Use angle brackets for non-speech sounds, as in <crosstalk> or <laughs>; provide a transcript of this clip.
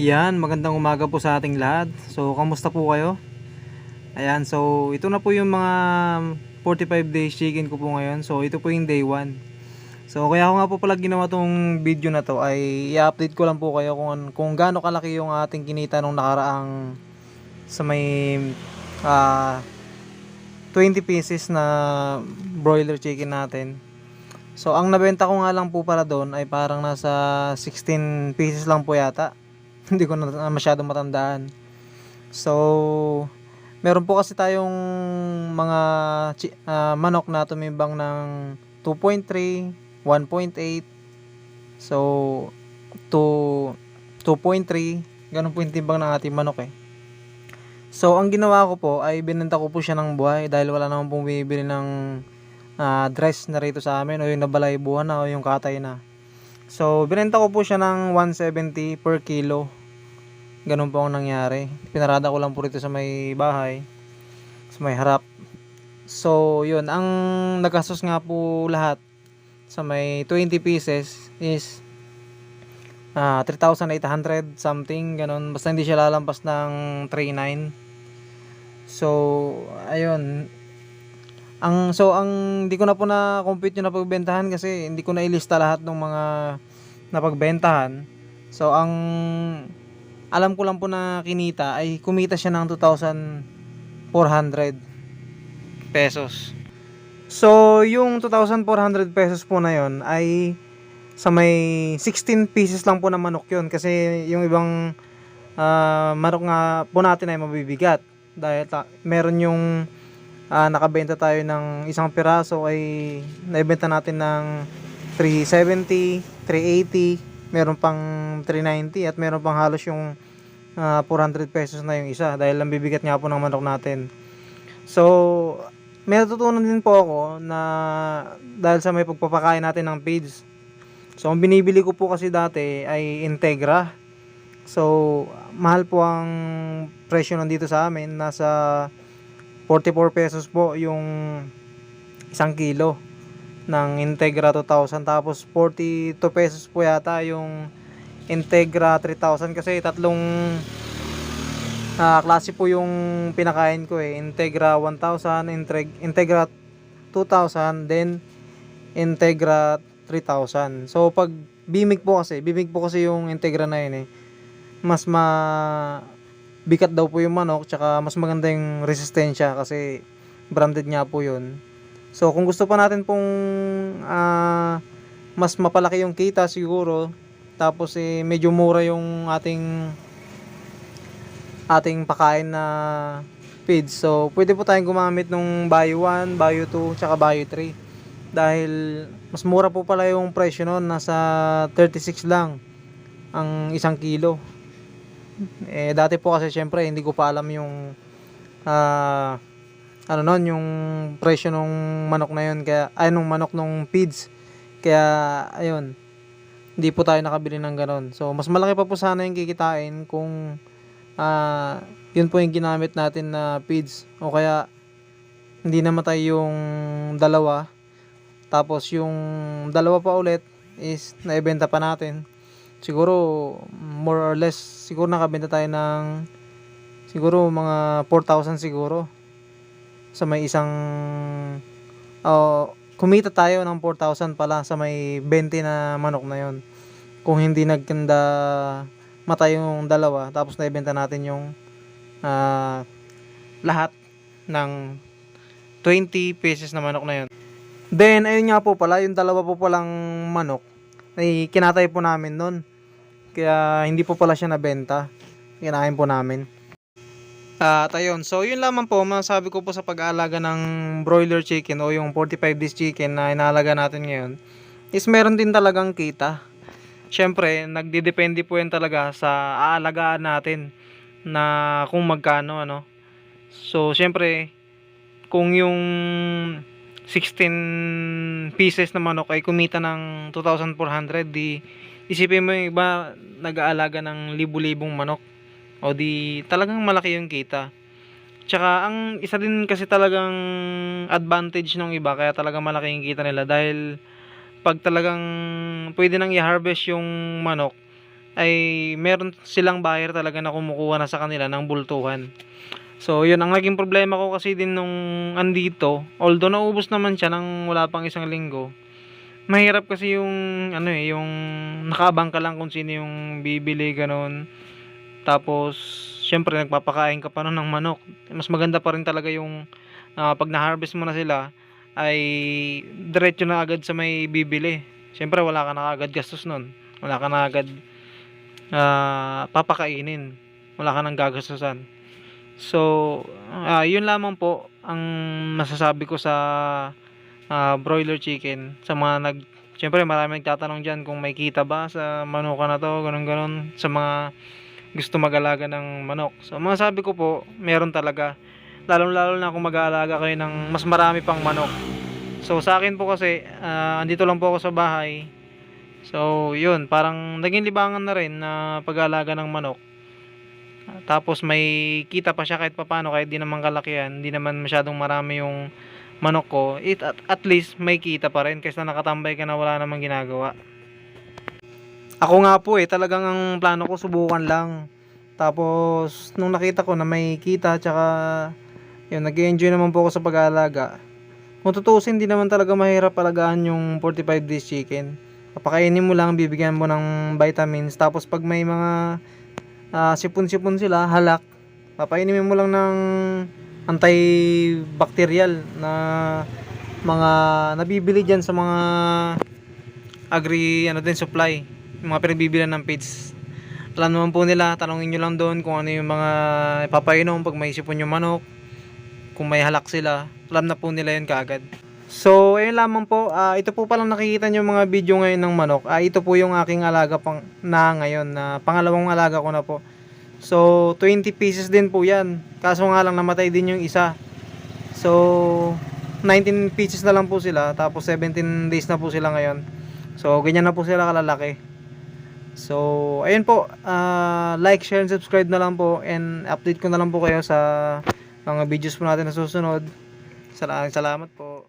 Yan, magandang umaga po sa ating lahat. So, kamusta po kayo? Ayan, so ito na po yung mga 45 days chicken ko po ngayon. So, ito po yung day 1. So, kaya ako nga po pala ginawa tong video na to ay i-update ko lang po kayo kung, kung gaano kalaki yung ating kinita nung nakaraang sa may ah 20 pieces na broiler chicken natin. So, ang nabenta ko nga lang po para doon ay parang nasa 16 pieces lang po yata. <laughs> Hindi ko na masyadong matandaan. So, meron po kasi tayong mga ah, manok na tumimbang ng 2.3, 1.8, so, to 2.3, ganun po yung timbang ng ating manok eh. So, ang ginawa ko po ay binenta ko po siya ng buhay dahil wala naman pong bumibili ng ah, dress na rito sa amin o yung nabalaybuhan na o yung katay na. So, binenta ko po siya ng 170 per kilo. Ganun po ang nangyari. Pinarada ko lang po rito sa may bahay. Sa may harap. So, yun. Ang nagastos nga po lahat sa may 20 pieces is ah 3,800 something. Ganun. Basta hindi siya lalampas ng 3,900. So, ayun. Ang so ang hindi ko na po na compute yung napagbentahan kasi hindi ko na ilista lahat ng mga napagbentahan. So ang alam ko lang po na kinita ay kumita siya ng 2,400 pesos. So yung 2,400 pesos po na yon ay sa may 16 pieces lang po na manok yun kasi yung ibang ah, manok nga po natin ay mabibigat dahil ta- meron yung ah, nakabenta tayo ng isang piraso ay naibenta natin ng 370, 380, meron pang 390 at meron pang halos yung ah, 400 pesos na yung isa dahil ang bibigat nga po ng manok natin. So, may natutunan din po ako na dahil sa may pagpapakain natin ng feeds. So, ang binibili ko po kasi dati ay Integra. So, mahal po ang presyo nandito sa amin. Nasa 44 pesos po yung isang kilo ng Integra 2000 tapos 42 pesos po yata yung Integra 3000 kasi tatlong ah, klase po yung pinakain ko eh. Integra 1000 Integ- Integra 2000 then Integra 3000 so pag Bimig po kasi Bimig po kasi yung Integra na yun eh. Mas ma bikat daw po yung manok tsaka mas maganda yung resistensya kasi branded nga po yun so kung gusto pa natin pong ah, mas mapalaki yung kita siguro tapos eh medyo mura yung ating ating pakain na feed so pwede po tayong gumamit nung Bio 1, Bio 2 tsaka Bio 3 dahil mas mura po pala yung presyo nun nasa 36 lang ang isang kilo. Eh dati po kasi syempre hindi ko pa alam yung ah ano nun yung presyo nung manok na yun kaya ay nung manok nung feeds. Kaya ayun hindi po tayo nakabili ng ganon so mas malaki pa po sana yung kikitain kung ah yun po yung ginamit natin na feeds. O kaya hindi namatay yung dalawa. Tapos yung dalawa pa ulit is naibenta pa natin. Siguro more or less siguro nakabenta tayo ng siguro mga 4,000 siguro sa may isang oh, kumita tayo ng 4,000 pala sa may 20 na manok na yon kung hindi nagkanda matay yung dalawa tapos naibenta natin yung ah, lahat ng 20 pieces na manok na yon then ayun nga po pala yung dalawa po palang manok ay kinatay po namin nun kaya hindi po pala siya nabenta. Kinain po namin. At ayun, so yun lamang po masabi ko po sa pag-aalaga ng broiler chicken o yung 45 days chicken na inaalaga natin ngayon is meron din talagang kita. Siyempre, nagdidepende po yan talaga sa aalagaan natin na kung magkano ano. So, siyempre, kung yung 16 pieces na manok ay kumita ng 2,400 di isipin mo yung iba nag-aalaga ng libu-libong manok o di talagang malaki yung kita tsaka ang isa din kasi talagang advantage ng iba kaya talagang malaki yung kita nila dahil pag talagang pwede nang i-harvest yung manok ay meron silang buyer talaga na kumukuha na sa kanila ng bultuhan. So, yun ang naging problema ko kasi din nung andito. Although naubos naman siya nang wala pang isang linggo. Mahirap kasi yung ano eh, yung nakaabang ka lang kung sino yung bibili ganun. Tapos, syempre nagpapakain ka pa nun ng manok. Mas maganda pa rin talaga yung ah, pag na-harvest mo na sila ay diretso na agad sa may bibili. Syempre wala ka na agad gastos nun. Wala ka na agad ah, papakainin. Wala ka nang gagastusan. So, ah, yun lamang po ang masasabi ko sa ah, broiler chicken. Sa mga nag, syempre marami nagtatanong dyan kung may kita ba sa manuka na to, ganun ganun. Sa mga gusto mag-alaga ng manok. So, masasabi ko po, meron talaga. Lalong-lalo na kung mag-aalaga kayo ng mas marami pang manok. So, sa akin po kasi, ah, andito lang po ako sa bahay. So, yun, parang naging libangan na rin na pag-aalaga ng manok. Tapos may kita pa siya kahit papano kahit di naman kalakihan, hindi naman masyadong marami yung manok ko. It, at, at least may kita pa rin kaysa nakatambay ka na wala namang ginagawa. Ako nga po eh, talagang ang plano ko subukan lang. Tapos nung nakita ko na may kita tsaka yun, nag-enjoy naman po ako sa pag-aalaga. Kung tutusin, hindi naman talaga mahirap alagaan yung 45 days chicken. Papakainin mo lang, bibigyan mo ng vitamins. Tapos pag may mga ah, sipon-sipon sila, halak, papainin mo lang ng antibacterial na mga nabibili dyan sa mga agri ano din supply yung mga pinagbibilan ng feeds alam naman po nila tanongin nyo lang doon kung ano yung mga papainom pag may sipon yung manok kung may halak sila. Alam na po nila yun kaagad. So ayun lamang po. Ah, ito po palang nakikita nyo mga video ngayon ng manok. Ah, ito po yung aking alaga pang, na ngayon na pangalawang alaga ko na po. So 20 pieces din po yan. Kaso nga lang namatay din yung isa. So 19 pieces na lang po sila tapos 17 days na po sila ngayon. So ganyan na po sila kalalaki So, ayun po, ah, like, share, and subscribe na lang po and update ko na lang po kayo sa mga videos po natin na susunod. Salamat, salamat po.